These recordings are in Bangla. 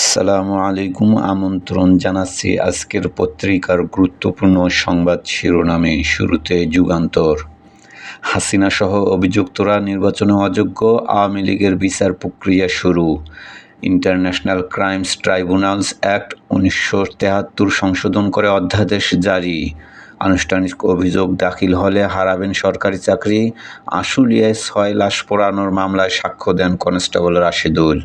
আসসালামু আলাইকুম আমন্ত্রণ জানাচ্ছি আজকের পত্রিকার গুরুত্বপূর্ণ সংবাদ শিরোনামে শুরুতে যুগান্তর। হাসিনা সহ অভিযুক্তরা নির্বাচনে অযোগ্য আওয়ামী লীগের বিচার প্রক্রিয়া শুরু। ইন্টারন্যাশনাল ক্রাইমস ট্রাইব্যুনালস অ্যাক্ট উনিশশো তেহাত্তর সংশোধন করে অধ্যাদেশ জারি। আনুষ্ঠানিক অভিযোগ দাখিল হলে হারাবেন সরকারি চাকরি, আশুলিয়ায় ছয় লাশ পোড়ানোর মামলায় সাক্ষ্য দেন কনস্টেবল রাশেদুল।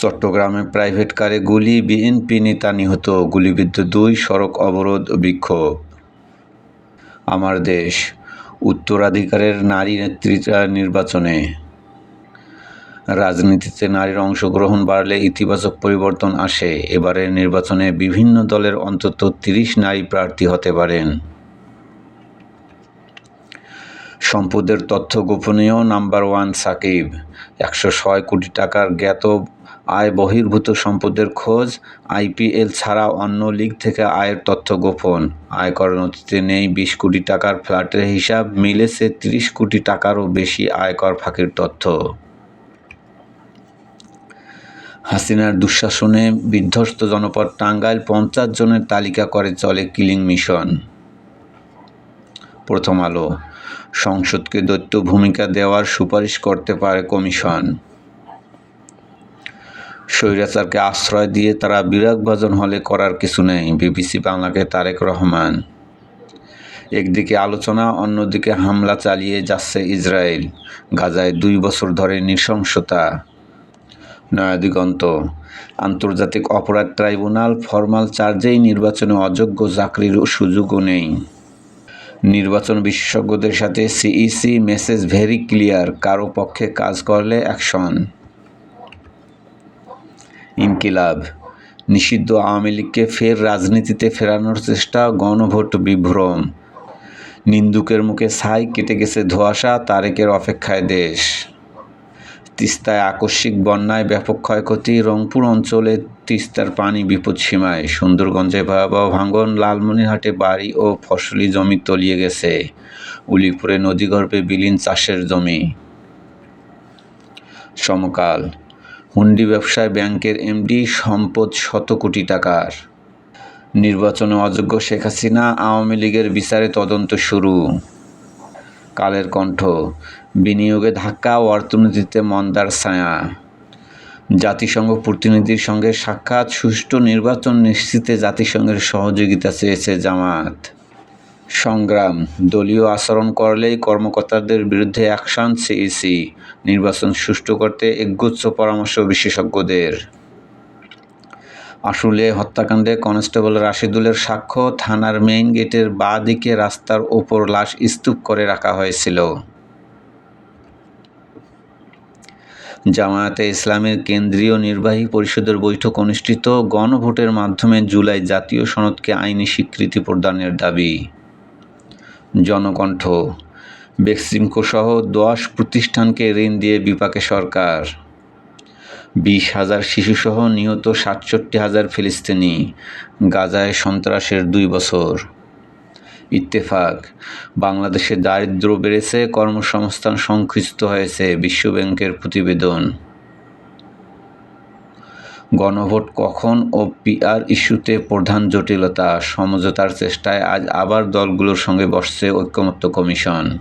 চট্টগ্রামে প্রাইভেট কারে গুলি, বিএনপি নেতা নিহত, গুলিবিদ্ধ দুই সড়ক অবরোধ বিক্ষোভ। আমার দেশ, উত্তরাধিকারের নারী নেতৃত্বা নির্বাচনে। রাজনীতিতে নারীর অংশগ্রহণ বাড়লে ইতিবাচক পরিবর্তন আসে। এবারের নির্বাচনে বিভিন্ন দলের অন্তত তিরিশ নারী প্রার্থী হতে পারেন। সম্পদের তথ্য গোপনীয়, নাম্বার ওয়ান সাকিব। একশো ছয় কোটি টাকার জ্ঞাত আয় বহির্ভূত সম্পদের খোঁজ, আইপিএল ছাড়া অন্য লিগ থেকে আয়ের তথ্য গোপন। আয়কর নথিতে নেই বিশ কোটি টাকার ফ্ল্যাটের হিসাব, মিলেছে তিরিশ কোটি টাকারও বেশি আয়কর ফাঁকির তথ্য। হাসিনার দুঃশাসনে বিধ্বস্ত জনপদ টাঙ্গাইল পঞ্চাশ জনের তালিকা করে চলে কিলিং মিশন। প্রথম আলো। সংসদকে দৈত্য ভূমিকা দেওয়ার সুপারিশ করতে পারে কমিশন। স্বৈরাচারকে আশ্রয় দিয়ে তারা বিরাগভাজন হলে করার কিছু নেই, বিবিসি বাংলাকে তারেক রহমান। একদিকে আলোচনা, অন্যদিকে হামলা চালিয়ে যাচ্ছে ইসরায়েল। গাজায় দুই বছর ধরে নৃশংসতা। নয়াদিগন্ত আন্তর্জাতিক অপরাধ ট্রাইব্যুনাল ফরমাল চার্জেই নির্বাচনে অযোগ্য চাকরির সুযোগও নেই। নির্বাচন বিশেষজ্ঞদের সাথে সিইসি মেসেজ ভেরি ক্লিয়ার, কারও পক্ষে কাজ করলে অ্যাকশন। ইনকিলাব, নিষিদ্ধ আওয়ামী লীগকে ফের রাজনীতিতে ফেরানোর চেষ্টা, গণভোট বিভ্রম। নিন্দুকের মুখে ছাই কেটে গেছে ধোয়াশা, তারেকের অপেক্ষায় দেশ। তিস্তায় আকস্মিক বন্যায় ব্যাপক ক্ষয়ক্ষতি। রংপুর অঞ্চলে তিস্তার পানি বিপদসীমায় সুন্দরগঞ্জে ভয়াবহ ভাঙন, লালমনিরহাটে বাড়ি ও ফসলি জমি তলিয়ে গেছে। উলিপুরে নদীগর্ভে বিলীন চাষের জমি। সমকাল। হুন্ডি ব্যবসায় ব্যাংকের এমডি সম্পদ শত কোটি টাকার। নির্বাচনে অযোগ্য শেখ হাসিনা আওয়ামী লীগের বিচারে তদন্ত শুরু। কালের কণ্ঠ। বিনিয়োগে ধাক্কা ও অর্থনীতিতে মন্দার ছায়া। জাতিসংঘ প্রতিনিধির সঙ্গে সাক্ষাৎ সুষ্ঠু নির্বাচন নিশ্চিতে জাতিসংঘের সহযোগিতা চেয়েছে জামাত। সংগ্রাম, দলীয় আচরণ করলেই কর্মকর্তাদের বিরুদ্ধে অ্যাকশন সিইসি। নির্বাচন সুষ্ঠু করতে একগুচ্ছ পরামর্শ বিশেষজ্ঞদের। আসলে হত্যাকাণ্ডে কনস্টেবল রাশিদুলের সাক্ষ্য থানার মেইন গেটের বাঁ দিকে রাস্তার ওপর লাশ স্তূপ করে রাখা হয়েছিল। জামায়াতে ইসলামের কেন্দ্রীয় নির্বাহী পরিষদের বৈঠক অনুষ্ঠিত গণভোটের মাধ্যমে জুলাই জাতীয় সনদকে আইনি স্বীকৃতি প্রদানের দাবি। জনকণ্ঠ বেক্সিমকো দশ প্রতিষ্ঠানকে ঋণ দিয়ে বিপাকে সরকার। বিশ হাজার শিশুসহ নিহত সাতষট্টি হাজার ফিলিস্তিনি গাজায় সন্ত্রাসের দুই বছর। ইত্তেফাক, বাংলাদেশে দারিদ্র বেড়েছে, কর্মসংস্থান সংকুচিত হয়েছে, বিশ্বব্যাংকের প্রতিবেদন। গণভোট কখন ও পিআর ইস্যুতে প্রধান জটিলতা, সমঝোতার চেষ্টায় আজ আবার দলগুলোর সঙ্গে বসছে ঐক্যমত্য কমিশন।